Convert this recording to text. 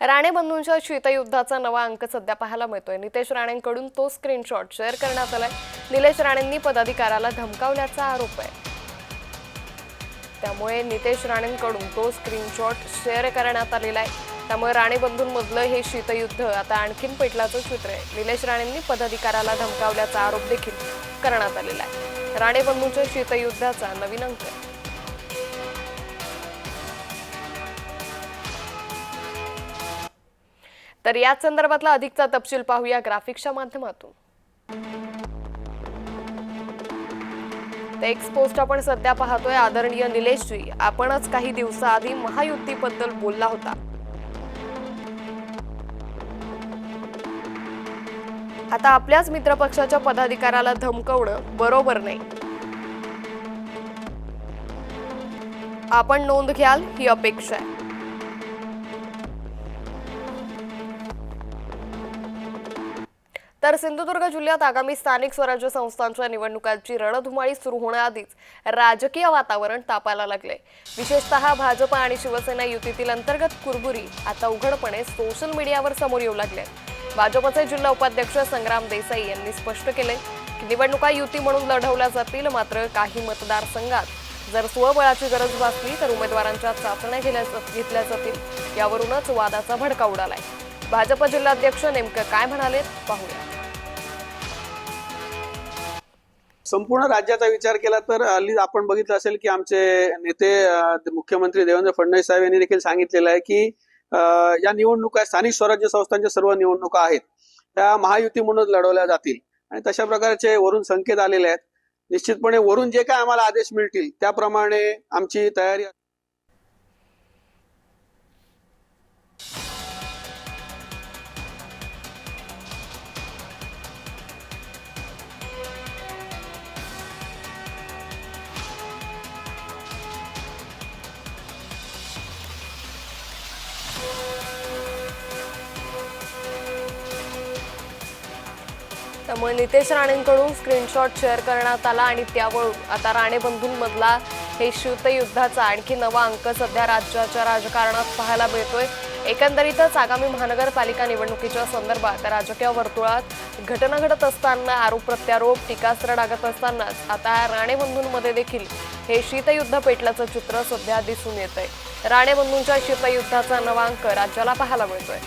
राणे बंधूंच्या शीतयुद्धाचा नवा अंक सध्या पाहायला मिळतोय. नितेश राणेंकडून तो स्क्रीनशॉट शेअर करण्यात आलाय. निलेश राणेंनी पदाधिकाऱ्याला धमकावल्याचा आरोप आहे. त्यामुळे नितेश राणेंकडून तो स्क्रीनशॉट शेअर करण्यात आलेला आहे. त्यामुळे राणे बंधूंमधलं हे शीतयुद्ध आता आणखीन पेटल्याचं चित्र आहे. निलेश राणेंनी पदाधिकाऱ्याला धमकावल्याचा आरोप देखील करण्यात आलेला आहे. राणे बंधूंच्या शीतयुद्धाचा नवीन अंक. तर याच संदर्भातला अधिकचा तपशील पाहूया ग्राफिक्सच्या माध्यमातून. तर पोस्ट आपण सध्या पाहतोय आदरणीय निलेशजी आपणच काही दिवसाआधी महायुतीबद्दल बोलला होता. आता आपल्याच मित्रपक्षाच्या पदाधिकाऱ्याला धमकवणं बरोबर नाही. आपण नोंद घ्याल ही अपेक्षा आहे. तर सिंधुदुर्ग जिल्ह्यात आगामी स्थानिक स्वराज्य संस्थांच्या निवडणुकांची रणधुमाळी सुरू होण्याआधीच राजकीय वातावरण तापायला लागले. विशेषतः भाजप आणि शिवसेना युतीतील अंतर्गत कुरबुरी आता उघडपणे सोशल मीडियावर समोर येऊ लागले. भाजपचे जिल्हा उपाध्यक्ष संग्राम देसाई यांनी स्पष्ट केले की निवडणुका युती म्हणून लढवल्या जातील मात्र काही मतदारसंघात जर स्वबळाची गरज भासली तर उमेदवारांच्या चाचण्या घेल्या घेतल्या जातील. यावरूनच वादाचा भडका उडालाय. भाजप जिल्हाध्यक्ष नेमकं काय म्हणाले पाहूया. संपूर्ण राज्याचा विचार केला तर हल्ली आपण बघितलं असेल की आमचे नेते मुख्यमंत्री देवेंद्र फडणवीस साहेब यांनी देखील सांगितलेलं आहे की या निवडणुका स्थानिक स्वराज्य संस्थांच्या सर्व निवडणुका आहेत. त्या महायुती म्हणून लढवल्या जातील. आणि तशा प्रकारचे वरून संकेत आलेले आहेत. निश्चितपणे वरून जे काय आम्हाला आदेश मिळतील त्याप्रमाणे आमची तयारी त्यामुळे नितेश राणेंकडून स्क्रीनशॉट शेअर करण्यात आला आणि त्यावरून आता राणे बंधूंमधला हे शीतयुद्धाचा आणखी नवा अंक सध्या राज्याच्या राजकारणात पाहायला मिळतोय. एकंदरीतच आगामी महानगरपालिका निवडणुकीच्या संदर्भात राजकीय वर्तुळात घटना घडत असताना आरोप प्रत्यारोप टीकास्त्र डागत असतानाच आता राणे बंधूंमध्ये देखील हे शीतयुद्ध पेटल्याचं चित्र सध्या दिसून येत आहे राणे बंधूंच्या शीतयुद्धाचा नवा अंक राज्याला पाहायला मिळतोय.